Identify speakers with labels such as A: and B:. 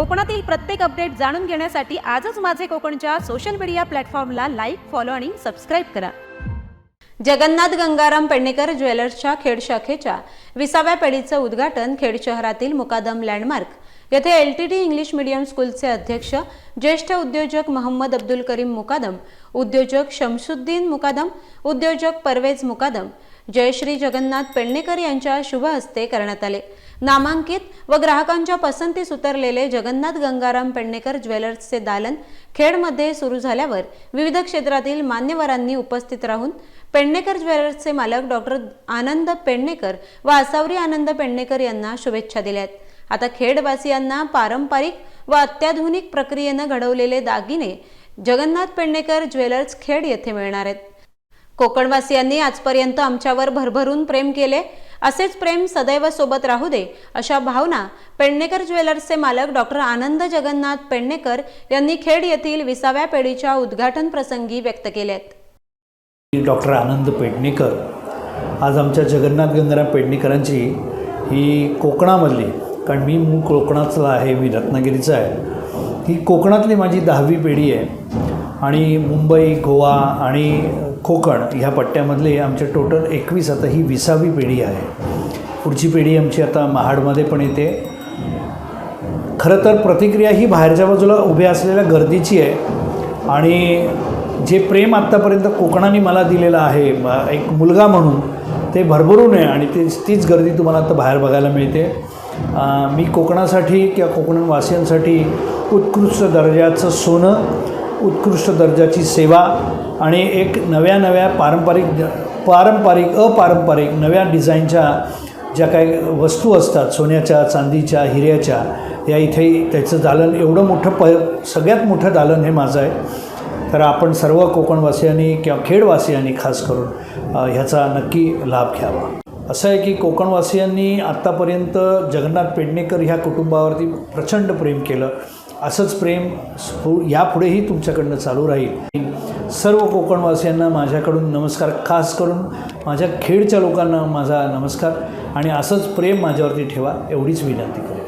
A: कोकणातील प्रत्येक अपडेट जाणून घेण्यासाठी आजच माझे कोकणच्या सोशल मीडिया प्लॅटफॉर्मला लाईक फॉलो आणि सबस्क्राईब करा. जगन्नाथ गंगाराम पेडणेकर ज्वेलर्सच्या खेड शाखेच्या विसाव्या पेढीचं उद्घाटन खेड शहरातील मुकादम लँडमार्क येथे L T D English medium स्कूलचे अध्यक्ष ज्येष्ठ उद्योजक मोहम्मद अब्दुल करीम मुकादम उद्योजक शमसुद्दीन मुकादम उद्योजक परवेज मुकादम जयश्री जगन्नाथ पेडणेकर यांच्या शुभ हस्ते करण्यात आले. नामांकित व ग्राहकांच्या पसंतीस उतरलेले जगन्नाथ गंगाराम पेडणेकर ज्वेलर्सचे दालन खेडमध्ये सुरू झाल्यावर विविध क्षेत्रातील मान्यवरांनी उपस्थित राहून पेडणेकर ज्वेलर्सचे मालक डॉक्टर आनंद पेडणेकर व आसावरी आनंद पेडणेकर यांना शुभेच्छा दिल्यात. आता खेडवासियांना पारंपरिक व अत्याधुनिक प्रक्रियेनं घडवलेले दागिने जगन्नाथ पेडणेकर ज्वेलर्स खेड येथे मिळणार आहेत. कोकणवासियांनी आजपर्यंत आमच्यावर भरभरून प्रेम केले असेच प्रेम सदैव सोबत राहू दे अशा भावना पेडणेकर ज्वेलर्सचे मालक डॉक्टर आनंद जगन्नाथ पेडणेकर यांनी खेड येथील विसाव्या पेढीच्या उद्घाटन प्रसंगी व्यक्त केल्यात
B: डॉक्टर आनंद पेडणेकर आज आमच्या जगन्नाथ गंगाराम पेडणेकरांची ही कोकणामधली कारण मी मूळ कोकणातला आहे मी रत्नागिरीचा आहे ही कोकणातली माझी दहावी पिढी आहे. आणि मुंबई गोवा आणि कोकण ह्या पट्ट्यामधले आमचे टोटल एकवीस आता ही विसावी पिढी आहे. पुढची पिढी आमची आता महाडमध्ये पण येते. खरं तर प्रतिक्रिया ही बाहेरच्या बाजूला उभ्या असलेल्या गर्दीची आहे. आणि जे प्रेम आत्तापर्यंत कोकणाने मला दिलेलं आहे एक मुलगा म्हणून ते भरभरून आहे आणि ते तीच गर्दी तुम्हाला आता बाहेर बघायला मिळते. मी कोकणासाठी किंवा कोकणवासियांसाठी उत्कृष्ट दर्जाचं सोनं उत्कृष्ट दर्जाची सेवा आणि एक नव्या नव्या पारंपरिक पारंपरिक अपारंपरिक नव्या डिझाईनच्या ज्या काही वस्तू असतात सोन्याच्या चांदीच्या हिऱ्याच्या या इथे त्याचं दालन एवढं मोठं प सगळ्यात मोठं दालन हे माझं आहे. तर आपण सर्व कोकणवासियांनी किंवा खेडवासियांनी खास करून ह्याचा नक्की लाभ घ्यावा. असं आहे की कोकणवासियांनी आत्तापर्यंत जगन्नाथ पेडणेकर ह्या कुटुंबावरती प्रचंड प्रेम केलं. असंच प्रेम यापुढेही तुमच्याकडनं चालू राहील. सर्व कोकणवासियांना माझ्याकडून नमस्कार. खास करून माझ्या खेडच्या लोकांना माझा नमस्कार आणि असंच प्रेम माझ्यावरती ठेवा एवढीच विनंती करू